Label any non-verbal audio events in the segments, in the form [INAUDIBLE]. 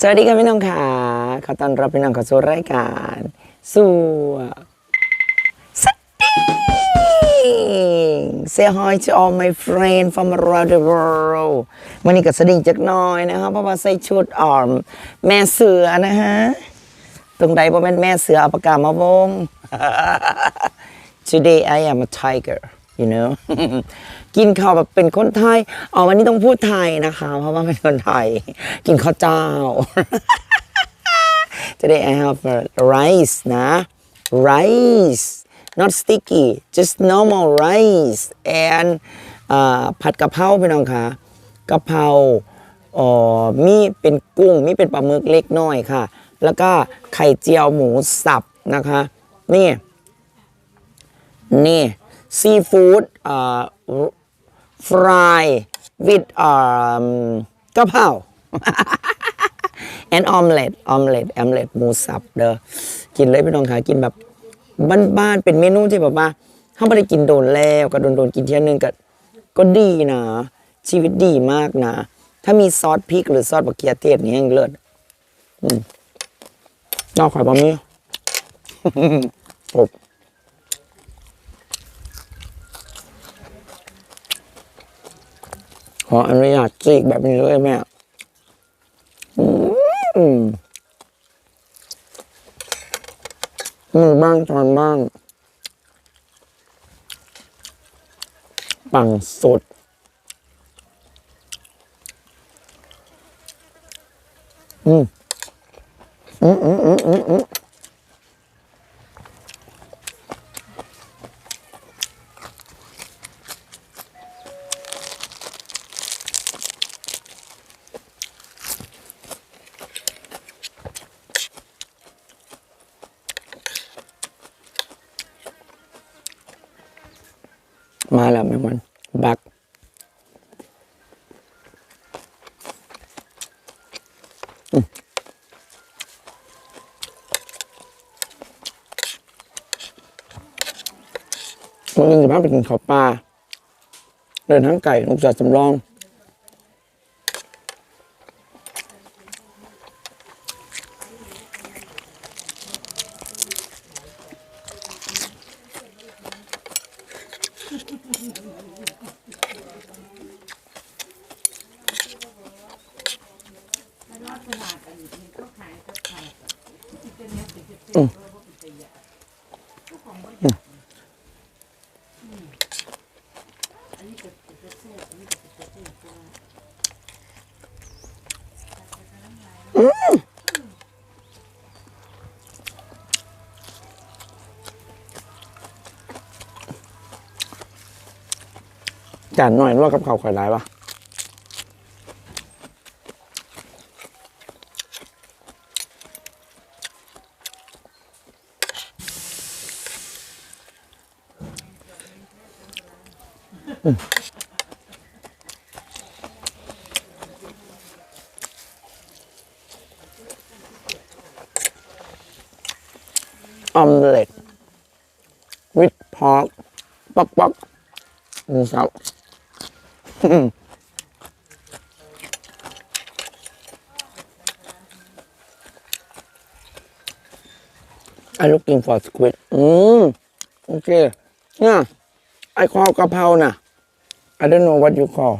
สวัสดีค่ะพี่น้องค่ะ ขอต้อนรับพี่น้องเข้าสู่รายการสู่สติง Say hi to all my friends from around the world วันนี้ก็สดิ่งจักน้อยนะคะเพราะว่าใส่ชุดอ่อม แม่เสือนะฮะ ตรงใดบ่แม่นแม่เสือเอาปากกามาวง Today I am a tiger you know กินข้าวแบบเป็นคนไทยอ๋อวันนี้ต้องพูดไทยนะคะ เพราะว่าเป็นคนไทย กินข้าวเจ้า Today I have rice นะ rice not sticky just normal rice and ผัดกะเพราพี่น้องค่ะกะเพราอ่อมีเป็นกุ้ง มีเป็นปลาหมึกเล็กน้อยค่ะ แล้วก็ไข่เจียวหมูสับนะคะ นี่ นี่ซีฟู้ดอ่า ฟรายวิดอ่ากะเพรา and omelet omelet omelet หมูสับเด้อกินเลยพี่น้องค่ะกินแบบบ้านๆเป็นเมนูที่แบบว่าถ้าไม่ได้กินโดนแล้วก็โดนโดนๆกินเที่ยนึงก็ก็ดีนะ ชีวิตดีมากนะ ถ้ามีซอสพริกหรือซอสบักเกียเทศนี่ยังเลิศนอกข่อยบะมี่อบ ขออนุญาตจีกแบบนี้เลยแม่มือบ้างตอนบ้าง ปังสดอืมอืมอืมอืมอืม แม่มันบักวันจะพาไปกินข้าวปลาเดินทางไก่ลูกจัดสำลอง จานหน่อยว่ากับเขาข่อยหลายปะ ออมเล็ตวิทพอกป๊อกป๊อกนี่ครับไอ้ลูกกินฟอร์สควิดอืม โอเคเนี่ยไอ้คอกระเพราน่ะ I don't know what you call.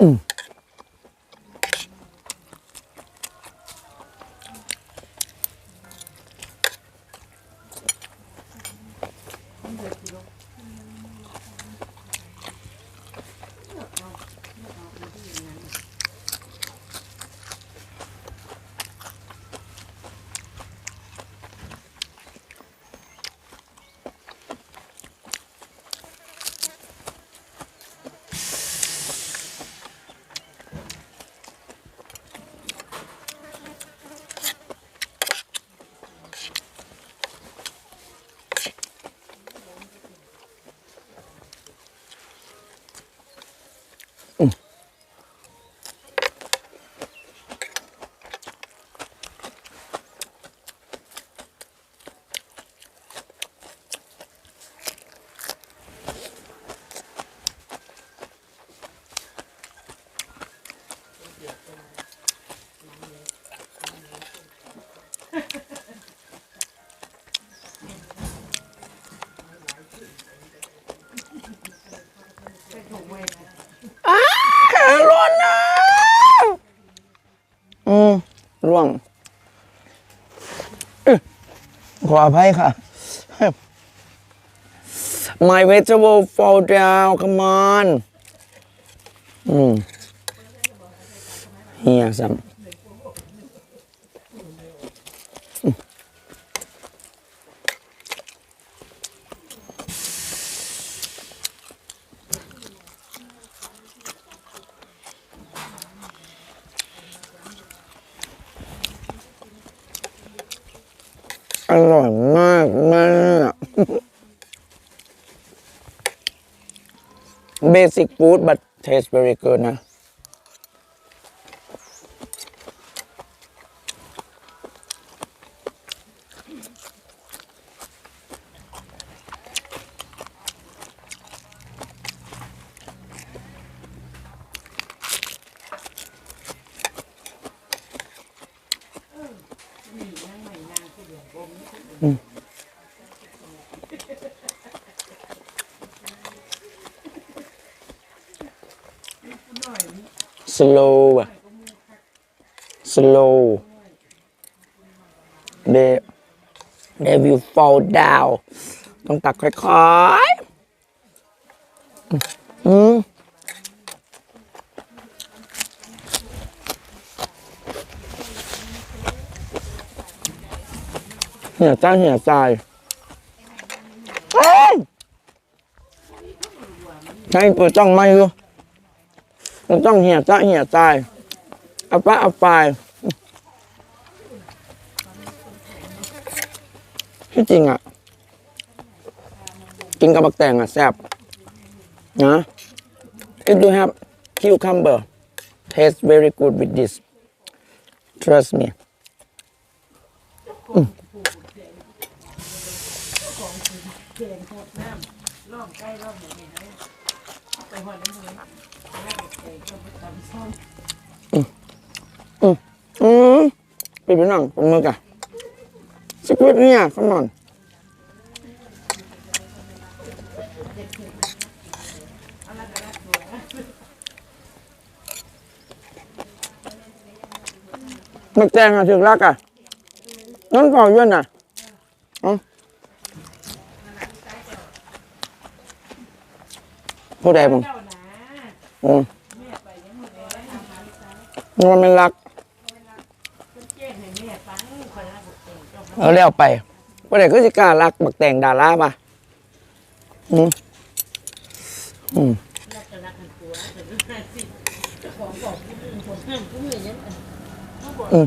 อืม ร่วงอึ๊ะขออภัยค่ะ My vegetable fall down come on อืมเฮียซ้ำ อยมากมาก basic food but taste very good นะ slow อะ slow they they will fall down ต้องตักค่อยๆ เหี่ยจ้าเหี่ยใจเฮ้ยใช่เปิดจ้องไม่รู้มันต้องเหี่ยจ้าเหี่ยตายเอาปะเอาไปที่จริงอะ กินกับบักแตงอะแซ่บนะ if you have cucumber taste very good with this trust me อืม อืมปิดไปหนังปลาหมึกอะสควิดเนี่ยข้างนอนบักแตงอะถึงรักอะนั่นเปล่าเยื่อนอะเอ๋อ ผู้ใดมึงอืมมันเป็นรักเอาแล้วไปว่าไหนก็สิกล้ารักบักแต่งดาราป่ะอืมอืมอืม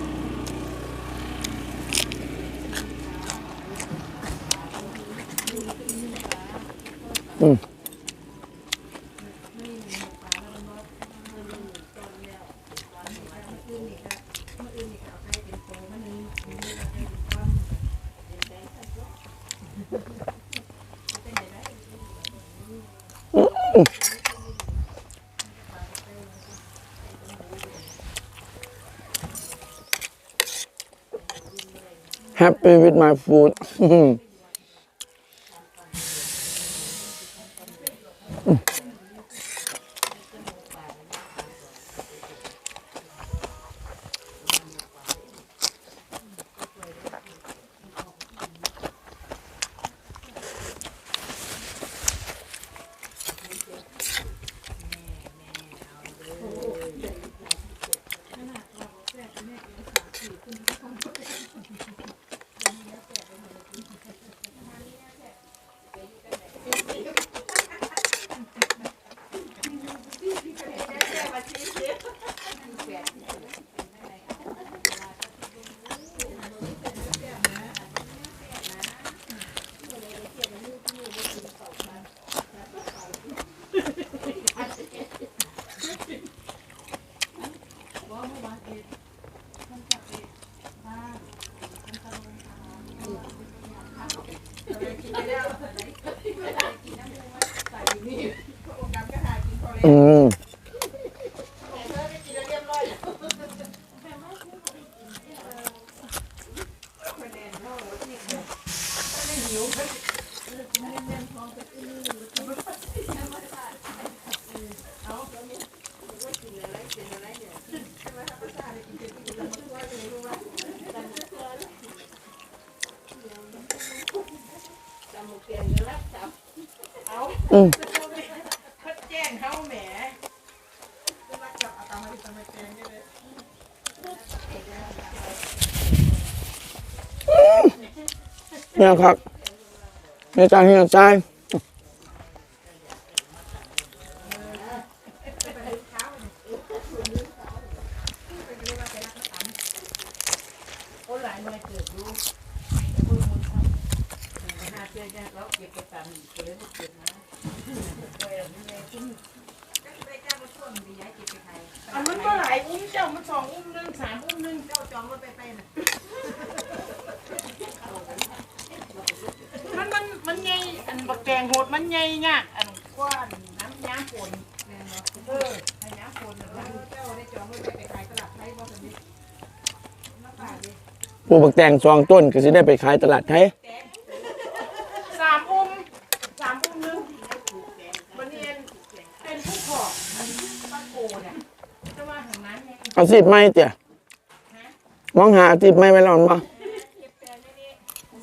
happy with my food [LAUGHS] อืม อืมแจ้งเขาแหมเนี่ยครับในจานที่ใจคนหลายหน่วยเกิดดูแต่พูดมุนทำหาเจ อเนี่ยเราเก็บไปตามคนเลยเก็บนะอันมันก็หลายอุ้มเจ้ามันสองอุ้มหนึ่งสามอุ้มหนึ่งเจ้าจองรถไปไปน่ะมันมันมันใหญ่อันบักแกงโหดมันใหญ่เนี่ยอันกว้านน้ำย้ำฝนเออให้ย้ำฝนเจ้าได้จองรถไปไปขายตลาดไทยบ่สนิทมาฝากดิ ปลูกบักแตงซองต้นก็จะได้ไปขายตลาดไทย สามอุ้มสามอุ้มนึงวันนี้เป็นผู้ขอบบ้านโกเนี่ยจะว่าทางนั้นเนี่ย เอาสิบไม้เตี่ยมองหาสิบไม้ไว้แล้วมั้ง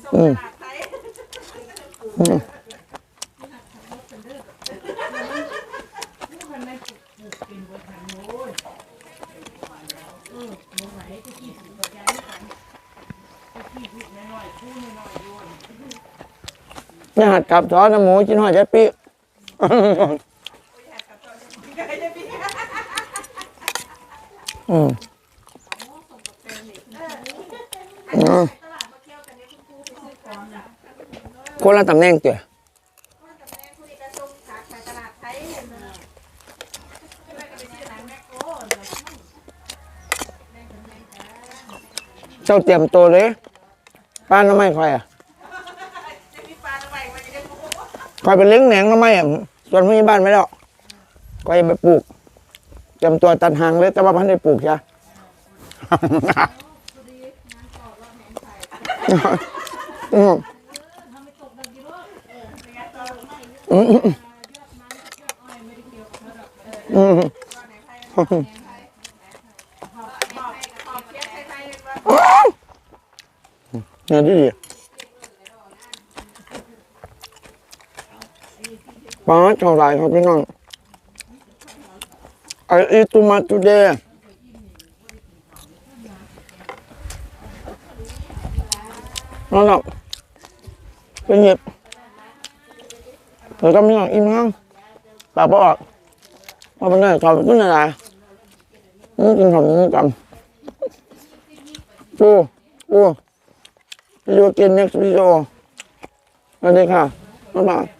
ส่งอืมตลาดไทยอืมผู้คนในปลูกเป็นบนทางโน้นเออหนูไหนที่กี่สิบกว่าย้ายกันที่กี่สิบน้อยๆคู่น้อยๆโยนเนี่ยหัดกลับซอสน้ำหมูกินหอยแจ๊ปปี้ อืมคนละตำแหน่งเตี่ยเจ้าเตรียมตัวเลยป้าน้ำไม่ค่อยอะจะมีปลาอะไรมาจะได้รู้คอยเป็นเลี้ยงแหนงทำไมอะส่วนพี่บ้านไม่ได้หรอกคอยไปปลูก เตรียมตัวตัดหางเลยแต่ว่าพันได้ปลูกใช่อืมอืมอืมขอบเนว่าเนี่ดีป้าเท่าไรครับพี่น้อง ไออีตูมาตูเดย์นั่นแหละเป็นหยิบแล้วก็มีอย่างอิ่มข้างปากปออกมาเป็นไงขอบคุณอะไรนี่กินของนี้กันปูปู See you again next video สวัสดีค่ะบ๊ายบาย